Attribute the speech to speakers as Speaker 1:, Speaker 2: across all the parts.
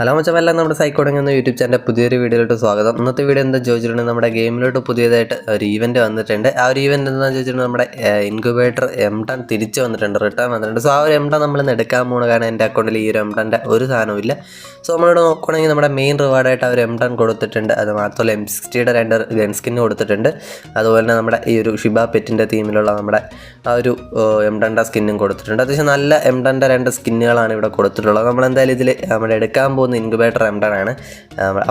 Speaker 1: Hello മച്ചമെല്ലാം നമ്മുടെ സൈക്കോടങ്ങി എന്ന YouTube ചാനലിന്റെ പുതിയൊരു വീഡിയോയിലോട്ട് സ്വാഗതം. ഇന്നത്തെ വീഡിയോ എന്താ ചോദിച്ചിട്ടുണ്ടെങ്കിൽ നമ്മുടെ ഗെയിമിലോട്ട് പുതിയതായിട്ട് ഒരു ഈവന്റ് വന്നിട്ടുണ്ട്. ആ ഒരു ഈവന്റ് എന്താണെന്ന് ചോദിച്ചിട്ടുണ്ടെങ്കിൽ നമ്മുടെ ഇൻക്യുബേറ്റർ എം ടൺ തിരിച്ച് വന്നിട്ടുണ്ട്. റിട്ടേൺ വന്നിട്ടുണ്ട്. സോ ആ ഒരു എം ടൺ നമ്മൾ എടുക്കാൻ പോകുന്ന കാരണം എന്റെ അക്കൗണ്ടിൽ ഈ ഒരു എം ടന്റെ ഒരു സാധനവും സോ നമ്മളോട് നോക്കുകയാണെങ്കിൽ നമ്മുടെ മെയിൻ റിവാർഡായിട്ട് ഒരു എം ടൺ കൊടുത്തിട്ടുണ്ട്. അത് മാത്രമല്ല എം സിക്സ്റ്റിയുടെ രണ്ട് ഗൺ സ്കിൻ കൊടുത്തിട്ടുണ്ട്. അതുപോലെ തന്നെ നമ്മുടെ ഈ ഒരു ഷിബ പെറ്റിന്റെ തീമിലുള്ള നമ്മുടെ ആ ഒരു എം ടന്റെ സ്കിന്നും കൊടുത്തിട്ടുണ്ട്. അത്യാവശ്യം നല്ല എം ടന്റെ രണ്ട് സ്കിന്നുകളാണ് ഇവിടെ കൊടുത്തിട്ടുള്ളത്. നമ്മളെന്തായാലും ഇതിൽ നമ്മുടെ എടുക്കാൻ പോകുന്ന ഇൻക്യുബേറ്റർ എം ടൺ ആണ്.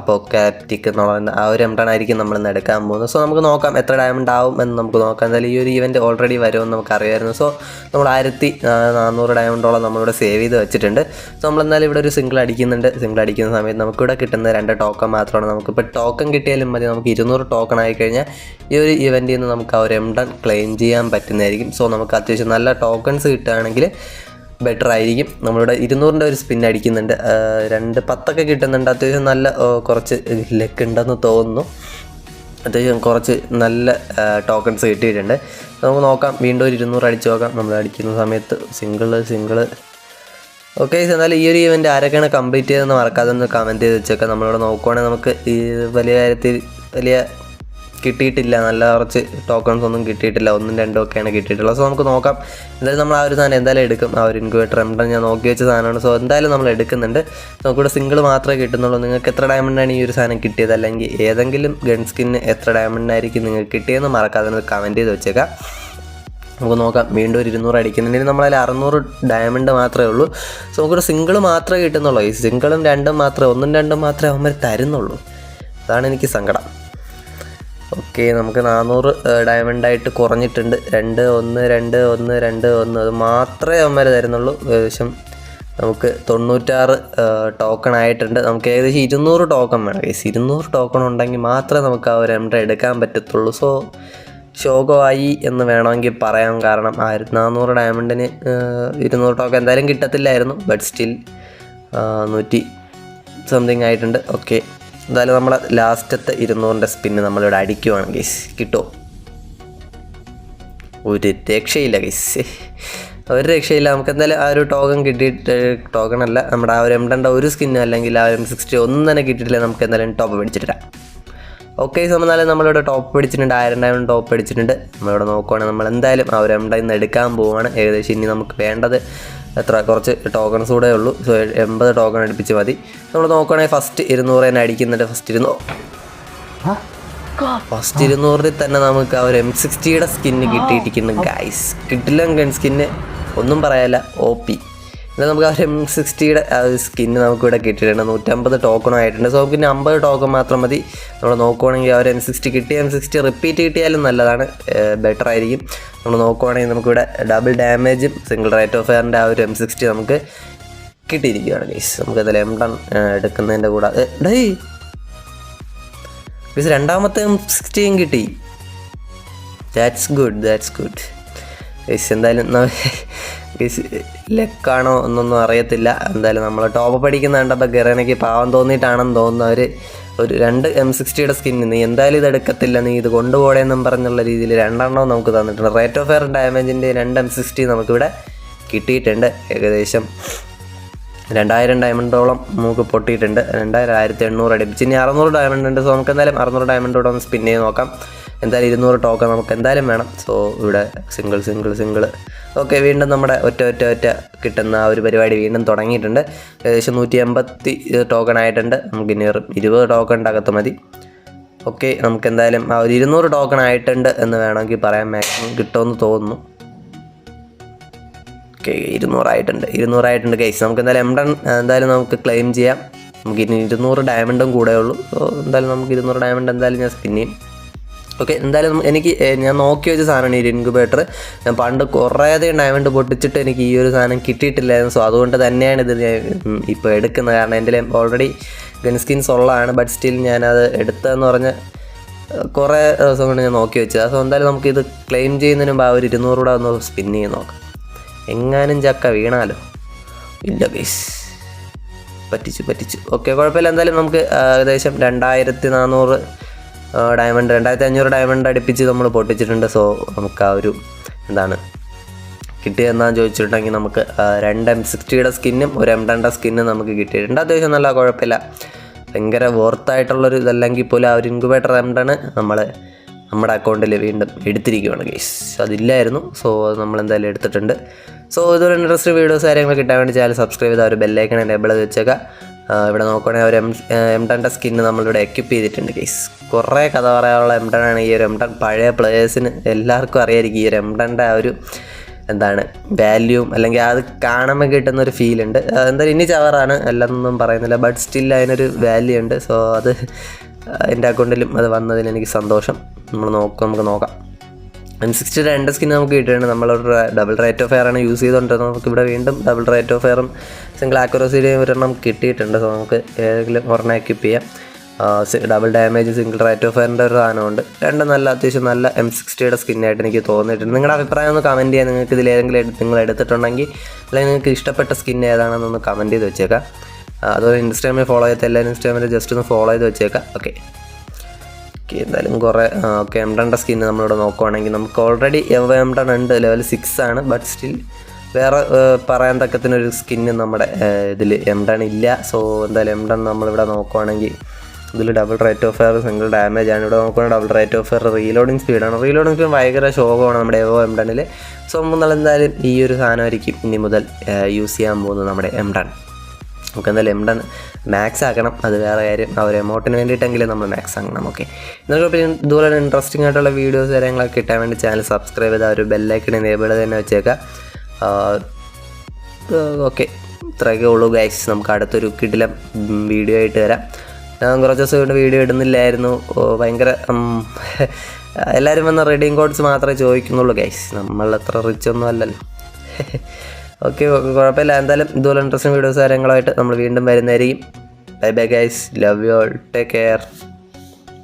Speaker 1: അപ്പോൾ കാപ്റ്റിക് എന്നുള്ള ആ ഒരു എം ടൺ ആയിരിക്കും നമ്മൾ ഇന്ന് എടുക്കാൻ പോകുന്നത്. സോ നമുക്ക് നോക്കാം എത്ര ഡയമണ്ട് ആവും എന്ന് നമുക്ക് നോക്കാം. എന്തായാലും ഈ ഒരു ഈവന്റ് ഓൾറെഡി വരുമെന്ന് നമുക്ക് അറിയാമായിരുന്നു സോ നമ്മൾ ആയിരത്തി നാനൂറ് ഡയമണ്ടോളം നമ്മളിവിടെ സേവ് ചെയ്ത് വെച്ചിട്ടുണ്ട്. സോ നമ്മൾ എന്തായാലും ഇവിടെ ഒരു സിംഗിൾ അടിക്കുന്നുണ്ട്. സിംഗിൾ അടിക്കുന്ന സമയത്ത് നമുക്കിവിടെ കിട്ടുന്ന രണ്ട് ടോക്കൺ മാത്രമാണ്. നമുക്ക് നമുക്കിപ്പോൾ ടോക്കൺ കിട്ടിയാലും മതി. നമുക്ക് ഇരുന്നൂറ് ടോക്കൺ ആയി കഴിഞ്ഞാൽ ഈ ഒരു ഇവന്റിൽ നിന്ന് നമുക്ക് ആ ഒരു എം ടൺ ക്ലെയിം ചെയ്യാൻ പറ്റുന്നതായിരിക്കും. സോ നമുക്ക് അത്യാവശ്യം നല്ല ടോക്കൺസ് കിട്ടുകയാണെങ്കിൽ ബെറ്റർ ആയിരിക്കും. നമ്മളിവിടെ ഇരുന്നൂറിന്റെ ഒരു സ്പിൻ അടിക്കുന്നുണ്ട്. രണ്ട് പത്തൊക്കെ കിട്ടുന്നുണ്ട്. അത്യാവശ്യം നല്ല കുറച്ച് ലെക്ക് ഉണ്ടെന്ന് തോന്നുന്നു. അത്യാവശ്യം കുറച്ച് നല്ല ടോക്കൺസ് കിട്ടിയിട്ടുണ്ട്. നമുക്ക് നോക്കാം. വീണ്ടും ഒരു ഇരുന്നൂറ് അടിച്ച് നോക്കാം. നമ്മൾ അടിക്കുന്ന സമയത്ത് സിംഗിൾ സിംഗിൾ ഓക്കെ എന്നാലും ഈ ഒരു ഇവന്റ് ആരൊക്കെയാണ് കംപ്ലീറ്റ് ചെയ്തതെന്ന് മറക്കാതെ ഒന്ന് കമന്റ് ചെയ്ത് വെച്ചേക്കാം. നമ്മളിവിടെ നോക്കുവാണെങ്കിൽ നമുക്ക് ഈ വലിയ കാര്യത്തിൽ വലിയ കിട്ടിയിട്ടില്ല. നല്ല കുറച്ച് ടോക്കൺസ് ഒന്നും കിട്ടിയിട്ടില്ല. ഒന്നും രണ്ടും ഒക്കെയാണ് കിട്ടിയിട്ടുള്ളത്. സോ നമുക്ക് നോക്കാം. എന്തായാലും നമ്മൾ ആ ഒരു സാധനം എന്തായാലും എടുക്കും. ആ ഒരു ഇൻക്യൂബേറ്റർ എംഡൻ ഞാൻ നോക്കി വെച്ച സാധനമാണ്. സോ എന്തായാലും നമ്മൾ എടുക്കുന്നുണ്ട്. നമുക്കിവിടെ സിംഗിൾ മാത്രമേ കിട്ടുന്നുള്ളൂ. നിങ്ങൾക്ക് എത്ര ഡയമണ്ടാണ് ഈ ഒരു സാധനം കിട്ടിയത്? അല്ലെങ്കിൽ ഏതെങ്കിലും ഗൺ സ്കിന്ന് എത്ര ഡയമണ്ടായിരിക്കും നിങ്ങൾക്ക് കിട്ടിയതെന്ന് മറക്കാതെ കമന്റ് ചെയ്ത് വെച്ചേക്കാം. നമുക്ക് നോക്കാം. വീണ്ടും ഒരു ഇരുന്നൂറ് അടിക്കുന്നുണ്ടെങ്കിൽ നമ്മളതിൽ അറുന്നൂറ് ഡയമണ്ട് മാത്രമേ ഉള്ളൂ. സോ നമുക്കൊരു സിംഗിൾ മാത്രമേ കിട്ടുന്നുള്ളൂ. ഈ സിംഗിളും രണ്ടും മാത്രമേ ഒന്നും രണ്ടും മാത്രമേ അവന്മാർ തരുന്നുള്ളൂ. അതാണ് എനിക്ക് സങ്കടം. ഓക്കെ നമുക്ക് നാനൂറ് ഡയമണ്ടായിട്ട് കുറഞ്ഞിട്ടുണ്ട്. രണ്ട് ഒന്ന് രണ്ട് ഒന്ന് രണ്ട് ഒന്ന്. അത് മാത്രമേ അവന്മാർ തരുന്നുള്ളൂ. ഏകദേശം നമുക്ക് തൊണ്ണൂറ്റാറ് ടോക്കൺ ആയിട്ടുണ്ട്. നമുക്ക് ഏകദേശം ഇരുന്നൂറ് ടോക്കൺ വേണം. കേസ് ഇരുന്നൂറ് ടോക്കൺ ഉണ്ടെങ്കിൽ മാത്രമേ നമുക്ക് ആ ഒരു എംഡ എടുക്കാൻ പറ്റത്തുള്ളൂ. സോ ശോകമായി എന്ന് വേണമെങ്കിൽ പറയാം. കാരണം ആയിരത്തി നാനൂറ് ഡയമണ്ടിന് ഇരുന്നൂറ് ടോക്കൺ എന്തായാലും കിട്ടത്തില്ലായിരുന്നു. ബട്ട് സ്റ്റിൽ നൂറ്റി സംതിങ് ആയിട്ടുണ്ട്. ഓക്കെ എന്തായാലും നമ്മളെ ലാസ്റ്റത്തെ ഇരുന്നൂറിന്റെ സ്പിന്ന് നമ്മളിവിടെ അടിക്കുവാണ് ഗൈസ് കിട്ടുമോ ഒരു രക്ഷയില്ല ഗൈസ് ഒരു രക്ഷയില്ല. നമുക്ക് എന്തായാലും ആ ഒരു ടോക്കൺ കിട്ടിയിട്ട് ടോക്കൺ അല്ല നമ്മുടെ ആ ഒരു എം ടണ്ട ഒരു സ്കിന്ന് അല്ലെങ്കിൽ ആ എം സിക്സ്റ്റി ഒന്നും തന്നെ കിട്ടിയിട്ടില്ല. നമുക്ക് എന്തായാലും ടോപ്പ് പിടിച്ചിട്ടില്ല ഓക്കെ സമന്നാലും നമ്മളിവിടെ ടോപ്പ് പിടിച്ചിട്ടുണ്ട്. ആയിരം ഡയമണ്ട് ടോപ്പ് പിടിച്ചിട്ടുണ്ട്. നമ്മളിവിടെ നോക്കുവാണെങ്കിൽ നമ്മൾ എന്തായാലും ആ ഒരു എം ഇന്ന് എടുക്കാൻ പോവുകയാണ് ഏകദേശം ഇനി നമുക്ക് വേണ്ടത് എത്ര കുറച്ച് ടോക്കൺസ് കൂടെ ഉള്ളൂ. സോ എൺപത് ടോക്കൺ അടുപ്പിച്ച് മതി. നമ്മൾ നോക്കുകയാണെങ്കിൽ ഫസ്റ്റ് ഇരുന്നൂറ് തന്നെ അടിക്കുന്നുണ്ട്. ഫസ്റ്റ് ഇരുന്നോ ഫസ്റ്റ് ഇരുന്നൂറിൽ തന്നെ നമുക്ക് ആ ഒരു എം സിക്സ്റ്റിയുടെ സ്കിന്ന് കിട്ടിയിട്ടിരിക്കുന്നു ഗൈസ് കിട്ടില്ല ഗൺ സ്കിന്ന് ഒന്നും പറയാല്ല ഒ പി എന്നാൽ നമുക്ക് ആ എം സിക്സ്റ്റിയുടെ ആ ഒരു സ്കിന്ന് നമുക്കിവിടെ കിട്ടിയിട്ടുണ്ട്. നൂറ്റമ്പത് ടോക്കണോ ആയിട്ടുണ്ട്. സോ ഇനി അമ്പത് ടോക്കൺ മാത്രം മതി. നമ്മൾ നോക്കുവാണെങ്കിൽ ആ ഒരു എം സിക്സ്റ്റി കിട്ടിയ എം സിക്സ്റ്റി റിപ്പീറ്റ് കിട്ടിയാലും നല്ലതാണ്. ബെറ്റർ ആയിരിക്കും. നമ്മൾ നോക്കുവാണെങ്കിൽ നമുക്കിവിടെ ഡബിൾ ഡാമേജും സിംഗിൾ റേറ്റ് ഓഫ് ഫയറിന്റെ ആ ഒരു എം സിക്സ്റ്റി നമുക്ക് കിട്ടിയിരിക്കുകയാണ് ഗൈസ് നമുക്ക് അതിൽ എം ടൺ എടുക്കുന്നതിന്റെ കൂടെ. ഡൈ ഗൈസ് രണ്ടാമത്തെ എം സിക്സ്റ്റിയും കിട്ടി. That's good that's good guys എന്തായാലും ലെക്കാണോ എന്നൊന്നും അറിയത്തില്ല. എന്തായാലും നമ്മൾ ടോപ്പ് പഠിക്കുന്ന കണ്ടപ്പോൾ ഗറേനയ്ക്ക് പാവം തോന്നിയിട്ടാണെന്ന് തോന്നുന്നു. അവർ ഒരു രണ്ട് എം സിക്സ്റ്റിയുടെ സ്കിൻ നീ എന്തായാലും ഇത് എടുക്കത്തില്ല. നീ ഇത് കൊണ്ടുപോകണമെന്നും പറഞ്ഞുള്ള രീതിയിൽ രണ്ടെണ്ണം നമുക്ക് തന്നിട്ടുണ്ട്. റേറ്റ് ഓഫ് ഫെയർ ഡാമേജിന്റെ രണ്ട് എം സിക്സ്റ്റി നമുക്കിവിടെ കിട്ടിയിട്ടുണ്ട്. ഏകദേശം രണ്ടായിരം ഡയമണ്ടോളം നമുക്ക് പൊട്ടിയിട്ടുണ്ട്. രണ്ടായിരം ആയിരത്തി എണ്ണൂറ് അടിപ്പിച്ച് ഇനി അറുന്നൂറ് ഡയമണ്ട് ഉണ്ട്. സോ നമുക്ക് എന്തായാലും അറുന്നൂറ് ഡയമണ്ട് കൂടെ ഒന്ന് സ്പിൻ ചെയ്ത് നോക്കാം. എന്തായാലും ഇരുന്നൂറ് ടോക്കൺ നമുക്ക് എന്തായാലും വേണം. സോ ഇവിടെ സിംഗിൾ സിംഗിൾ സിംഗിൾ ഓക്കെ വീണ്ടും നമ്മുടെ ഒറ്റ ഒറ്റ ഒറ്റ കിട്ടുന്ന ആ ഒരു പരിപാടി വീണ്ടും തുടങ്ങിയിട്ടുണ്ട്. ഏകദേശം നൂറ്റി എൺപത്തി ടോക്കൺ ആയിട്ടുണ്ട്. നമുക്ക് ഇനി ഇരുപത് ടോക്കണിന്റെ അകത്ത് മതി. ഓക്കെ നമുക്ക് എന്തായാലും ആ ഒരു ഇരുന്നൂറ് ടോക്കൺ ആയിട്ടുണ്ട് എന്ന് വേണമെങ്കിൽ പറയാൻ മാക്സിമം കിട്ടുമെന്ന് തോന്നുന്നു. ഓക്കെ ഇരുന്നൂറായിട്ടുണ്ട് ഇരുന്നൂറായിട്ടുണ്ട് കേസ് നമുക്ക് എന്തായാലും എംഡൺ എന്തായാലും നമുക്ക് ക്ലെയിം ചെയ്യാം. നമുക്ക് ഇനി ഇരുന്നൂറ് ഡയമണ്ടും കൂടെ ഉള്ളൂ. സോ എന്തായാലും നമുക്ക് ഇരുന്നൂറ് ഡയമണ്ട് എന്തായാലും ഞാൻ സ്പിൻ ഓക്കെ എന്തായാലും എനിക്ക് ഞാൻ നോക്കി വെച്ച സാധനമാണ് ഈ ഇൻക്യുബേറ്റർ. ഞാൻ പണ്ട് കുറേയധികം ഡയമണ്ട് പൊട്ടിച്ചിട്ട് എനിക്ക് ഈ ഒരു സാധനം കിട്ടിയിട്ടില്ലായിരുന്നു. സോ അതുകൊണ്ട് തന്നെയാണ് ഇത് ഞാൻ ഇപ്പോൾ എടുക്കുന്നത്. കാരണം എന്റെ ഓൾറെഡി ഗൺ സ്കിൻസ് ഉള്ളതാണ് ബട്ട് സ്റ്റിൽ ഞാനത് എടുത്തതെന്ന് പറഞ്ഞ് കുറേ ദിവസം കൊണ്ട് ഞാൻ നോക്കി വെച്ചത്. സോ എന്തായാലും നമുക്കിത് ക്ലെയിം ചെയ്യുന്നതിന് മുമ്പ് ആ ഒരു ഇരുന്നൂറ് കൂടെ ഒന്ന് സ്പിൻ ചെയ്ത് നോക്കാം. എങ്ങാനും ചക്ക വീണാലോ? ഇല്ല ഗൈസ് പറ്റിച്ചു പറ്റിച്ചു. ഓക്കെ കുഴപ്പമില്ല. എന്തായാലും നമുക്ക് ഏകദേശം രണ്ടായിരത്തി നാനൂറ് ഡയമണ്ട് രണ്ടായിരത്തി അഞ്ഞൂറ് ഡയമണ്ട് അടുപ്പിച്ച് നമ്മൾ പൊട്ടിച്ചിട്ടുണ്ട്. സോ നമുക്ക് ആ ഒരു എന്താണ് കിട്ടിയതെന്നാന്ന് ചോദിച്ചിട്ടുണ്ടെങ്കിൽ നമുക്ക് രണ്ട് എം സിക്സ്റ്റിയുടെ സ്കിന്നും ഒരു എം ടെന്റെ സ്കിന്നും നമുക്ക് കിട്ടിയിട്ടുണ്ട്. അത്യാവശ്യം നല്ല കുഴപ്പമില്ല. ഭയങ്കര വോർത്തായിട്ടുള്ളൊരു ഇതല്ലെങ്കിൽ പോലും ആ ഒരു ഇൻക്യുബേറ്റർ എം ടെണ് നമ്മൾ നമ്മുടെ അക്കൗണ്ടിൽ വീണ്ടും എടുത്തിരിക്കുകയാണ് ഗൈസ് അതില്ലായിരുന്നു. സോ അത് നമ്മൾ എന്തായാലും എടുത്തിട്ടുണ്ട്. സോ ഇതൊരു ഇൻട്രസ്റ്റ് വീഡിയോസ് കാര്യങ്ങൾ കിട്ടാൻ വേണ്ടി ചാനൽ സബ്സ്ക്രൈബ് ചെയ്താൽ ഒരു ബെല്ലൈക്കൺ എനേബിൾ ചെയ്ത് വെച്ചേക്കാം ഇവിടെ നോക്കുകയാണെങ്കിൽ ഒരു എം എം ടെന്റെ സ്കിന്ന് നമ്മളിവിടെ എക്യുപ്പ് ചെയ്തിട്ടുണ്ട് ഗെയ്സ് കുറേ കഥ പറയാനുള്ള എം ടെൻ ആണ് ഈ ഒരു എം ടെൻ പഴയ പ്ലേയേഴ്സിന് എല്ലാവർക്കും അറിയായിരിക്കും ഈ ഒരു എം ടെന്റെ ആ ഒരു എന്താണ് വാല്യൂം അല്ലെങ്കിൽ അത് കാണുമ്പോൾ കിട്ടുന്ന ഒരു ഫീൽ ഉണ്ട്. എന്തായാലും ഇനി ചവറാണ് അല്ലെന്നൊന്നും പറയുന്നില്ല ബട്ട് സ്റ്റിൽ അതിനൊരു വാല്യൂ ഉണ്ട്. സോ അത് എന്റെ അക്കൗണ്ടിലും അത് വന്നതിൽ എനിക്ക് സന്തോഷം. നമ്മൾ നോക്കാം നമുക്ക് നോക്കാം. എം സിക്സ്റ്റി രണ്ട് സ്കിൻ നമുക്ക് കിട്ടിയിട്ടുണ്ട്. നമ്മളൊരു ഡബിൾ റേറ്റ് ഓഫ് ആണ് യൂസ് ചെയ്തുകൊണ്ടിരുന്നത്. നമുക്ക് ഇവിടെ വീണ്ടും ഡബിൾ റേറ്റ് ഓഫ് എയറും സിംഗിൾ ആക്യുറസിയുടെയും ഒരെണ്ണം കിട്ടിയിട്ടുണ്ട്. സോ നമുക്ക് ഏതെങ്കിലും ഒരെണ്ണം എക്യുപ്പ് ചെയ്യാം. Double damage single rate of എയറിന്റെ ഒരു സാധനമുണ്ട്. രണ്ടും നല്ല അത്യാവശ്യം നല്ല എം സിക്സ്റ്റിയുടെ സ്കിന്നായിട്ട് എനിക്ക് തോന്നിയിട്ടുണ്ട്. നിങ്ങളുടെ അഭിപ്രായം ഒന്ന് കമന്റ് ചെയ്യാൻ നിങ്ങൾക്ക് ഇതിൽ ഏതെങ്കിലും നിങ്ങൾ എടുത്തിട്ടുണ്ടെങ്കിൽ അല്ലെങ്കിൽ നിങ്ങൾക്ക് ഇഷ്ടപ്പെട്ട സ്കിൻ ഏതാണെന്നൊന്ന് കമന്റ് ചെയ്ത് വെച്ചേക്കാം. അതുപോലെ ഇൻസ്റ്റാഗ്രാമിൽ ഫോളോ ചെയ്ത എല്ലാവരും ഇൻസ്റ്റാഗ്രാമിൽ ജസ്റ്റ് ഒന്ന് ഫോളോ ചെയ്ത് വെച്ചേക്കാം. ഓക്കെ ഓക്കെ എന്തായാലും കുറേ ഓക്കെ എം ടണ്ട സ്കിന്ന് നമ്മളിവിടെ നോക്കുവാണെങ്കിൽ നമുക്ക് ഓൾറെഡി എം ടൺ ഉണ്ട് ലെവൽ സിക്സ് ആണ് ബട്ട് സ്റ്റിൽ വേറെ പറയാൻ തക്കത്തിനൊരു സ്കിന്ന് നമ്മുടെ ഇതിൽ എം ഡൺ ഇല്ല. സോ എന്തായാലും എം ഡൺ നമ്മളിവിടെ നോക്കുവാണെങ്കിൽ ഇതിൽ double rate of fire single damage ആണ്. ഇവിടെ നോക്കുകയാണെങ്കിൽ double rate of fire reloading സ്പീഡാണ് reloading ഭയങ്കര ശോകമാണ് നമ്മുടെ എവോ എം ഡണിൽ സോ നമ്മൾ എന്തായാലും ഈ ഒരു സാധനമായിരിക്കും ഇനി മുതൽ യൂസ് ചെയ്യാൻ പോകുന്നത് നമ്മുടെ എം ടൺ നമുക്ക് എന്തായാലും എം ഡൺ മാക്സ് ആക്കണം. അത് വേറെ കാര്യം. ആ ഒരു എമൗണ്ടിന് വേണ്ടിയിട്ടെങ്കിലും നമ്മൾ മാക്സ് ആക്കണം. ഓക്കെ നിങ്ങൾക്ക് പിന്നെ ഇതുപോലെ ഇൻട്രസ്റ്റിംഗ് ആയിട്ടുള്ള വീഡിയോസ് കാര്യങ്ങളൊക്കെ കിട്ടാൻ വേണ്ടി ചാനൽ സബ്സ്ക്രൈബ് ചെയ്താൽ ഒരു ബെല്ലൈക്കൺ എനേബിൾ തന്നെ വെച്ചേക്കാം. ഓക്കെ ഇത്രയൊക്കെ ഉള്ളൂ ഗൈസ് നമുക്ക് അടുത്തൊരു കിടിലം വീഡിയോ ആയിട്ട് വരാം. ഞാൻ കുറച്ച് ദിവസം കൊണ്ട് വീഡിയോ ഇടുന്നില്ലായിരുന്നു. ഭയങ്കര എല്ലാവരും വന്ന റെഡിങ് കോഡ്സ് മാത്രമേ ചോദിക്കുന്നുള്ളൂ ഗൈസ് നമ്മൾ അത്ര റിച്ച് ഒന്നും അല്ലല്ലോ. ഓക്കെ കുഴപ്പമില്ല. എന്തായാലും ഇതുപോലെ ഇൻട്രസ്റ്റിംഗ് വീഡിയോസ് കാര്യങ്ങളായിട്ട് നമ്മൾ വീണ്ടും വരുന്നതായിരിക്കും. Bye bye guys love you all take care